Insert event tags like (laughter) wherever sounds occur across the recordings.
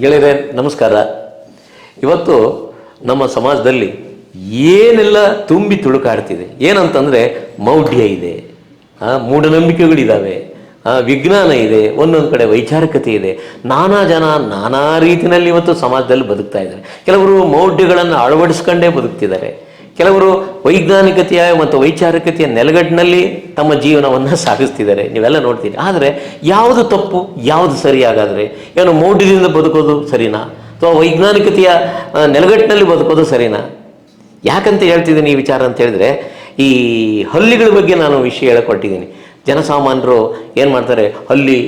ಗೆಳೆಯರೆ, ನಮಸ್ಕಾರ. ಇವತ್ತು ನಮ್ಮ ಸಮಾಜದಲ್ಲಿ ಏನೆಲ್ಲ ತುಂಬಿ ತುಳುಕಾಡ್ತಿದೆ? ಏನಂತಂದರೆ ಮೌಢ್ಯ ಇದೆ ಮೂಢನಂಬಿಕೆಗಳಿದ್ದಾವೆ ವಿಜ್ಞಾನ ಇದೆ, ಒಂದೊಂದು ಕಡೆ ವೈಚಾರಿಕತೆ ಇದೆ. ನಾನಾ ಜನ ನಾನಾ ರೀತಿಯಲ್ಲಿ ಇವತ್ತು ಸಮಾಜದಲ್ಲಿ ಬದುಕ್ತಾ ಇದ್ದಾರೆ. ಕೆಲವರು ಮೌಢ್ಯಗಳನ್ನು ಅಳವಡಿಸ್ಕೊಂಡೇ ಬದುಕ್ತಿದ್ದಾರೆ. ಕೆಲವರು ವೈಜ್ಞಾನಿಕತೆಯ ಮತ್ತು ವೈಚಾರಿಕತೆಯ ನೆಲಗಟ್ಟಿನಲ್ಲಿ ತಮ್ಮ ಜೀವನವನ್ನು (laughs) ಸಾಗಿಸ್ತಿದ್ದಾರೆ. ನೀವೆಲ್ಲ ನೋಡ್ತೀರಿ. ಆದರೆ ಯಾವುದು ತಪ್ಪು, ಯಾವುದು ಸರಿಯಾಗಾದರೆ? ಏನು ಮೌಢ್ಯದಿಂದ ಬದುಕೋದು ಸರಿನಾ? ಅಥವಾ ವೈಜ್ಞಾನಿಕತೆಯ ನೆಲಗಟ್ಟಿನಲ್ಲಿ ಬದುಕೋದು ಸರಿನಾ? ಯಾಕಂತ ಹೇಳ್ತಿದ್ದೀನಿ ಈ ವಿಚಾರ ಅಂತ ಹೇಳಿದ್ರೆ, ಈ ಹಲ್ಲಿಗಳ ಬಗ್ಗೆ ನಾನು ವಿಷಯ ಹೇಳಿಕೊಟ್ಟಿದ್ದೀನಿ. ಜನಸಾಮಾನ್ಯರು ಏನು ಮಾಡ್ತಾರೆ? ಹಲ್ಲಿ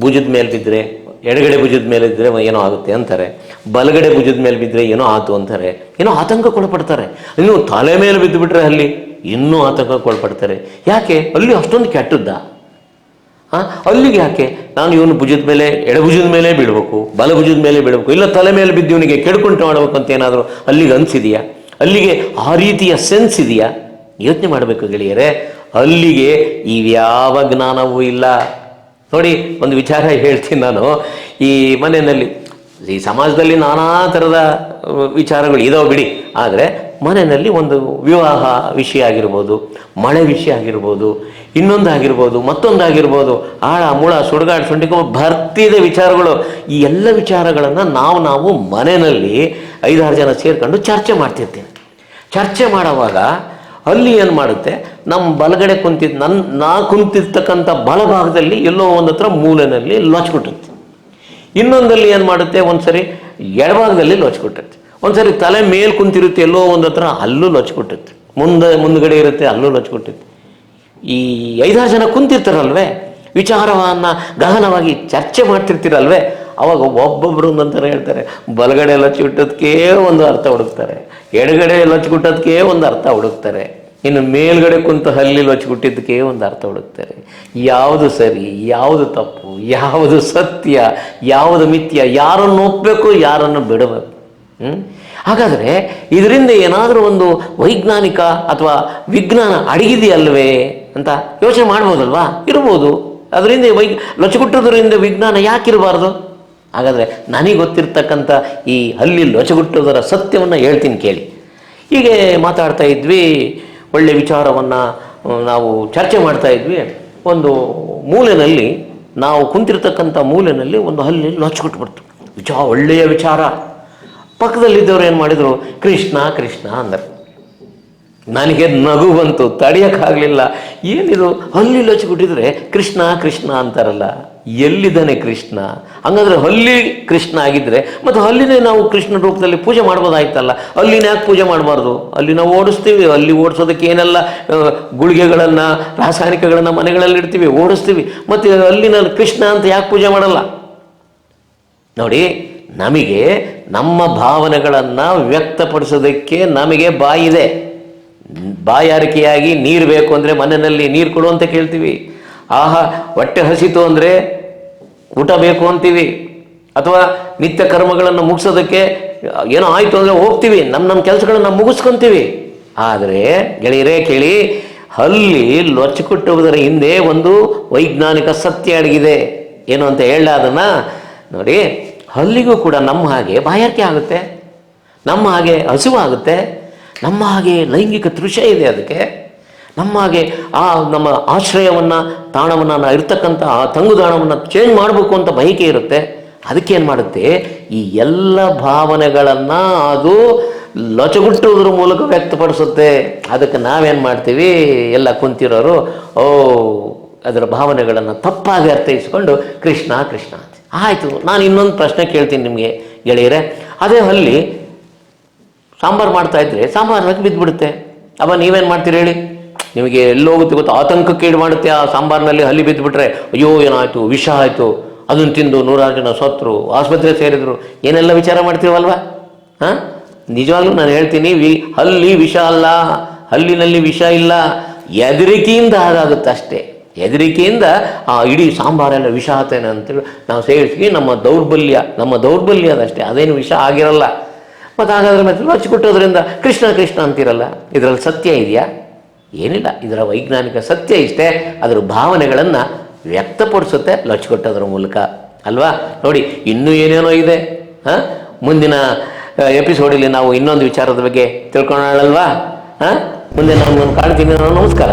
ಭುಜದ ಮೇಲೆ ಬಿದ್ದರೆ ಎಡಗಡೆ ಭುಜದ ಮೇಲೆ ಇದ್ದರೆ ಏನೋ ಆಗುತ್ತೆ ಅಂತಾರೆ. ಬಲಗಡೆ ಭುಜದ ಮೇಲೆ ಬಿದ್ದರೆ ಏನೋ ಆತು ಅಂತಾರೆ. ಏನೋ ಆತಂಕಕ್ಕೊಳಪಡ್ತಾರೆ. ಇನ್ನು ತಲೆ ಮೇಲೆ ಬಿದ್ದುಬಿಟ್ರೆ ಅಲ್ಲಿ ಇನ್ನೂ ಆತಂಕಕ್ಕೊಳಪಡ್ತಾರೆ. ಯಾಕೆ? ಅಲ್ಲಿ ಅಷ್ಟೊಂದು ಕೆಟ್ಟದ್ದ. ಹಾಂ ಅಲ್ಲಿಗೆ ಯಾಕೆ? ನಾನು ಇವನು ಭುಜದ ಮೇಲೆ ಎಡಭುಜದ ಮೇಲೆ ಬೀಳಬೇಕು ಬಲಭುಜದ ಮೇಲೆ ಬೀಳಬೇಕು, ಇಲ್ಲ ತಲೆ ಮೇಲೆ ಬಿದ್ದು ಇವನಿಗೆ ಕೆಡ್ಕೊಂಡು ಮಾಡಬೇಕು ಅಂತ ಏನಾದರೂ ಅಲ್ಲಿಗೆ ಅನಿಸಿದೆಯಾ? ಅಲ್ಲಿಗೆ ಆ ರೀತಿಯ ಸೆನ್ಸ್ ಇದೆಯಾ? ಯೋಚನೆ ಮಾಡಬೇಕು ಗೆಳೆಯರೆ. ಅಲ್ಲಿಗೆ ಇವ್ಯಾವ ಜ್ಞಾನವೂ ಇಲ್ಲ. ನೋಡಿ, ಒಂದು ವಿಚಾರ ಹೇಳ್ತೀನಿ ನಾನು. ಈ ಮನೆಯಲ್ಲಿ ಈ ಸಮಾಜದಲ್ಲಿ ನಾನಾ ಥರದ ವಿಚಾರಗಳು ಇದಾವೆ ಬಿಡಿ. ಆದರೆ ಮನೆಯಲ್ಲಿ ಒಂದು ವಿವಾಹ ವಿಷಯ ಆಗಿರ್ಬೋದು, ಮಳೆ ವಿಷಯ ಆಗಿರ್ಬೋದು ಇನ್ನೊಂದು ಆಗಿರ್ಬೋದು ಮತ್ತೊಂದು ಆಗಿರ್ಬೋದು ಆಳ, ಮುಳ, ಸುಡುಗಾಡು ಸುಂಡಿಕೋ ಭರ್ತಿದ ವಿಚಾರಗಳು. ಈ ಎಲ್ಲ ವಿಚಾರಗಳನ್ನು ನಾವು ನಾವು ಮನೆಯಲ್ಲಿ ಐದಾರು ಜನ ಸೇರಿಕೊಂಡು ಚರ್ಚೆ ಮಾಡ್ತಿರ್ತೀವಿ ಚರ್ಚೆ ಮಾಡುವಾಗ ಅಲ್ಲಿ ಏನು ಮಾಡುತ್ತೆ? ನಮ್ಮ ಬಲಗಡೆ ಕುಂತಿದ್ದು ನನ್ನ ನಾ ಕುಂತಿರ್ತಕ್ಕಂಥ ಬಲಭಾಗದಲ್ಲಿ ಎಲ್ಲೋ ಒಂದು ಹತ್ರ ಮೂಲೆಯಲ್ಲಿ ಲೊಚ್ಕೊಟ್ಟುತ್ತೆ ಇನ್ನೊಂದಲ್ಲಿ ಏನು ಮಾಡುತ್ತೆ? ಒಂದ್ಸರಿ ಎಡಭಾಗದಲ್ಲಿ ಲೊಚ್ಕೊಟ್ಟೈತೆ ಒಂದ್ಸರಿ ತಲೆ ಮೇಲೆ ಕುಂತಿರುತ್ತೆ ಎಲ್ಲೋ ಒಂದು ಹತ್ರ, ಅಲ್ಲೂ ಲೊಚ್ಕೊಟ್ಟೈತೆ ಮುಂದೆ, ಮುಂದ್ಗಡೆ ಇರುತ್ತೆ, ಅಲ್ಲೂ ಲೊಚ್ಕೊಟ್ಟೈತೆ ಈ ಐದಾರು ಜನ ಕುಂತಿರ್ತಾರಲ್ವೇ? ವಿಚಾರವನ್ನು ಗಹನವಾಗಿ ಚರ್ಚೆ ಮಾಡ್ತಿರ್ತೀರಲ್ವೇ? ಅವಾಗ ಒಬ್ಬೊಬ್ಬರು ಒಂದಂತಾರೆ ಹೇಳ್ತಾರೆ, ಬಲಗಡೆ ಲಚ್ಚಿಟ್ಟದಕ್ಕೆ ಒಂದು ಅರ್ಥ ಹುಡುಕ್ತಾರೆ, ಎಡಗಡೆ ಲಚ್ಚಿಕೊಟ್ಟದಕ್ಕೆ ಒಂದು ಅರ್ಥ ಹುಡುಕ್ತಾರೆ. ಇನ್ನು ಮೇಲ್ಗಡೆ ಕುಂತು ಹಲ್ಲಿ ಹಚ್ಚಿಬಿಟ್ಟಿದ್ದಕ್ಕೆ ಒಂದು ಅರ್ಥ ಹುಡುಕ್ತಾರೆ. ಯಾವುದು ಸರಿ, ಯಾವುದು ತಪ್ಪು, ಯಾವುದು ಸತ್ಯ, ಯಾವುದು ಮಿಥ್ಯ, ಯಾರನ್ನು ಒಪ್ಪಬೇಕು ಯಾರನ್ನು ಬಿಡಬೇಕು. ಹ್ಞೂ ಹಾಗಾದರೆ ಇದರಿಂದ ಏನಾದರೂ ಒಂದು ವೈಜ್ಞಾನಿಕ ಅಥವಾ ವಿಜ್ಞಾನ ಅಡಗಿದೆಯಲ್ವೇ ಅಂತ ಯೋಚನೆ ಮಾಡ್ಬೋದಲ್ವಾ? ಇರ್ಬೋದು. ಅದರಿಂದ ವೈ ಲೊಚಗುಟ್ಟೋದ್ರಿಂದ ವಿಜ್ಞಾನ ಯಾಕಿರಬಾರ್ದು ಹಾಗಾದರೆ ನನಗೆ ಗೊತ್ತಿರ್ತಕ್ಕಂಥ ಈ ಹಲ್ಲಿ ಲೊಚಗುಟ್ಟೋದರ ಸತ್ಯವನ್ನು ಹೇಳ್ತೀನಿ ಕೇಳಿ. ಹೀಗೆ ಮಾತಾಡ್ತಾ ಇದ್ವಿ. ಒಳ್ಳೆ ವಿಚಾರವನ್ನು ನಾವು ಚರ್ಚೆ ಮಾಡ್ತಾ ಇದ್ವಿ. ಒಂದು ಮೂಲೆಯಲ್ಲಿ ನಾವು ಕುಂತಿರ್ತಕ್ಕಂಥ ಮೂಲೆಯಲ್ಲಿ ಒಂದು ಹಲ್ಲಿ ಬಿಡ್ತು. ವಿಚಾರ ಒಳ್ಳೆಯ ವಿಚಾರ. ಪಕ್ಕದಲ್ಲಿದ್ದವ್ರು ಏನು ಮಾಡಿದರು? ಕೃಷ್ಣ ಕೃಷ್ಣ ಅಂದರು. ನನಗೆ ನಗು ಬಂತು, ತಡೆಯೋಕ್ಕಾಗಲಿಲ್ಲ. ಏನಿದು? ಹಲ್ಲಿ ಲಚ್ಚಿಬಿಟ್ಟಿದ್ರೆ ಕೃಷ್ಣ ಕೃಷ್ಣ ಅಂತಾರಲ್ಲ. ಎಲ್ಲಿದ್ದಾನೆ ಕೃಷ್ಣ? ಹಂಗಂದ್ರೆ ಹಲ್ಲಿ ಕೃಷ್ಣ ಆಗಿದ್ರೆ, ಮತ್ತು ಹಲ್ಲಿನೇ ನಾವು ಕೃಷ್ಣ ರೂಪದಲ್ಲಿ ಪೂಜೆ ಮಾಡ್ಬೋದಾಯ್ತಲ್ಲ? ಅಲ್ಲಿನ ಯಾಕೆ ಪೂಜೆ ಮಾಡಬಾರ್ದು? ಅಲ್ಲಿ ನಾವು ಓಡಿಸ್ತೀವಿ, ಅಲ್ಲಿ ಓಡಿಸೋದಕ್ಕೆ ಏನೆಲ್ಲ ಗುಳಿಗೆಗಳನ್ನು, ರಾಸಾಯನಿಕಗಳನ್ನು ಮನೆಗಳಲ್ಲಿ ಇಡ್ತೀವಿ, ಓಡಿಸ್ತೀವಿ, ಮತ್ತು ಅಲ್ಲಿನ ಕೃಷ್ಣ ಅಂತ ಯಾಕೆ ಪೂಜೆ ಮಾಡಲ್ಲ? ನೋಡಿ, ನಮಗೆ ನಮ್ಮ ಭಾವನೆಗಳನ್ನು ವ್ಯಕ್ತಪಡಿಸೋದಕ್ಕೆ ನಮಗೆ ಬಾಯಿದೆ. ಬಾಯಾರಿಕೆಯಾಗಿ ನೀರು ಬೇಕು ಅಂದರೆ ಮನೆಯಲ್ಲಿ ನೀರು ಕೊಡು ಅಂತ ಕೇಳ್ತೀವಿ. ಆಹಾ, ಹೊಟ್ಟೆ ಹಸಿತು ಅಂದರೆ ಊಟ ಬೇಕು ಅಂತೀವಿ. ಅಥವಾ ನಿತ್ಯ ಕರ್ಮಗಳನ್ನು ಮುಗಿಸೋದಕ್ಕೆ ಏನೋ ಆಯಿತು ಅಂದರೆ ಹೋಗ್ತೀವಿ. ನಮ್ಮ ನಮ್ಮ ಕೆಲಸಗಳನ್ನು ಮುಗಿಸ್ಕೊಂತೀವಿ. ಆದರೆ ಗೆಳೆಯರೇ ಕೇಳಿ, ಅಲ್ಲಿ ಲೊಚ್ಚಿಕೊಟ್ಟುವುದರ ಹಿಂದೆ ಒಂದು ವೈಜ್ಞಾನಿಕ ಸತ್ಯ ಅಡಗಿದೆ. ಏನು ಅಂತ ಹೇಳ ಅದನ್ನು ನೋಡಿ, ಹಲ್ಲಿಗೂ ಕೂಡ ನಮ್ಮ ಹಾಗೆ ಬಾಯಾರಿಕೆ ಆಗುತ್ತೆ. ನಮ್ಮ ಹಾಗೆ ಹಸಿವು ಆಗುತ್ತೆ. ನಮ್ಮ ಹಾಗೆ ಲೈಂಗಿಕ ತೃಷ ಇದೆ ಅದಕ್ಕೆ. ನಮ್ಮ ಹಾಗೆ ಆ ನಮ್ಮ ಆಶ್ರಯವನ್ನು ತಾಣವನ್ನು ಇರ್ತಕ್ಕಂಥ ಆ ತಂಗುದಾಣವನ್ನು ಚೇಂಜ್ ಮಾಡಬೇಕು ಅಂತ ಬಯಕೆ ಇರುತ್ತೆ. ಅದಕ್ಕೆ ಏನು ಮಾಡುತ್ತೆ? ಈ ಎಲ್ಲ ಭಾವನೆಗಳನ್ನು ಅದು ಲೊಚಗುಟ್ಟುವುದ್ರ ಮೂಲಕ ವ್ಯಕ್ತಪಡಿಸುತ್ತೆ. ಅದಕ್ಕೆ ನಾವೇನು ಮಾಡ್ತೀವಿ? ಎಲ್ಲ ಕುಂತಿರೋರು, ಓ, ಅದರ ಭಾವನೆಗಳನ್ನು ತಪ್ಪಾಗಿ ಅರ್ಥೈಸಿಕೊಂಡು ಕೃಷ್ಣ ಕೃಷ್ಣ ಅಂತ. ಆಯಿತು, ನಾನು ಇನ್ನೊಂದು ಪ್ರಶ್ನೆ ಕೇಳ್ತೀನಿ ನಿಮಗೆ ಗೆಳೆಯರೆ. ಅದೇ ಅಲ್ಲಿ ಸಾಂಬಾರು ಮಾಡ್ತಾ ಇದ್ರೆ ಸಾಂಬಾರು ಬಿದ್ದುಬಿಡುತ್ತೆ ಅವ ನೀವೇನು ಮಾಡ್ತೀರಿ ಹೇಳಿ? ನಿಮಗೆ ಎಲ್ಲೋಗುತ್ತೆ ಗೊತ್ತಾ ಆತಂಕಕ್ಕೀಡು ಮಾಡುತ್ತೆ ಆ ಸಾಂಬಾರಿನಲ್ಲಿ ಹಲ್ಲಿ ಬಿದ್ದುಬಿಟ್ರೆ, ಅಯ್ಯೋ, ಏನಾಯಿತು? ವಿಷ ಆಯಿತು. ಅದನ್ನು ತಿಂದು ನೂರಾರು ಜನ ಸತ್ರು, ಆಸ್ಪತ್ರೆ ಸೇರಿದ್ರು. ಏನೆಲ್ಲ ವಿಚಾರ ಮಾಡ್ತೀವಲ್ವಾ? ಹಾಂ? ನಿಜವಾಗ್ಲೂ ನಾನು ಹೇಳ್ತೀನಿ, ವಿ, ಹಲ್ಲಿ ವಿಷ ಅಲ್ಲ. ಹಲ್ಲಿನಲ್ಲಿ ವಿಷ ಇಲ್ಲ. ಎದರಿಕೆಯಿಂದ ಹಾಗಾಗುತ್ತೆ ಅಷ್ಟೇ. ಹೆದರಿಕೆಯಿಂದ, ಆ, ಇಡೀ ಸಾಂಬಾರೆಲ್ಲ ವಿಷ ಆತೇನೆ ಅಂತೇಳಿ ನಾವು ಸೇರಿಸಿ, ನಮ್ಮ ದೌರ್ಬಲ್ಯ ನಮ್ಮ ದೌರ್ಬಲ್ಯ ಅದಷ್ಟೇ. ಅದೇನು ವಿಷ ಆಗಿರಲ್ಲ. ಮತ್ತು ಹಾಗಾದ್ರೆ ಮತ್ತೆ ಹಚ್ಚಿಕೊಟ್ಟೋದ್ರಿಂದ ಕೃಷ್ಣ ಕೃಷ್ಣ ಅಂತಿರಲ್ಲ? ಇದರಲ್ಲಿ ಸತ್ಯ ಇದೆಯಾ? ಏನಿಲ್ಲ, ಇದರ ವೈಜ್ಞಾನಿಕ ಸತ್ಯ ಇಷ್ಟೇ, ಅದರ ಭಾವನೆಗಳನ್ನು ವ್ಯಕ್ತಪಡಿಸುತ್ತೆ ಲಚ್ಚಿಕೊಟ್ಟೋದ್ರ ಮೂಲಕ, ಅಲ್ವಾ? ನೋಡಿ, ಇನ್ನೂ ಏನೇನೋ ಇದೆ, ಹಾಂ? ಮುಂದಿನ ಎಪಿಸೋಡಲ್ಲಿ ನಾವು ಇನ್ನೊಂದು ವಿಚಾರದ ಬಗ್ಗೆ ತಿಳ್ಕೊಳ್ಳೋಣಲ್ವಾ ಹಾಂ? ಮುಂದೆ ನಾನು ಕಾಣ್ತೀನಿ, ನಮಸ್ಕಾರ.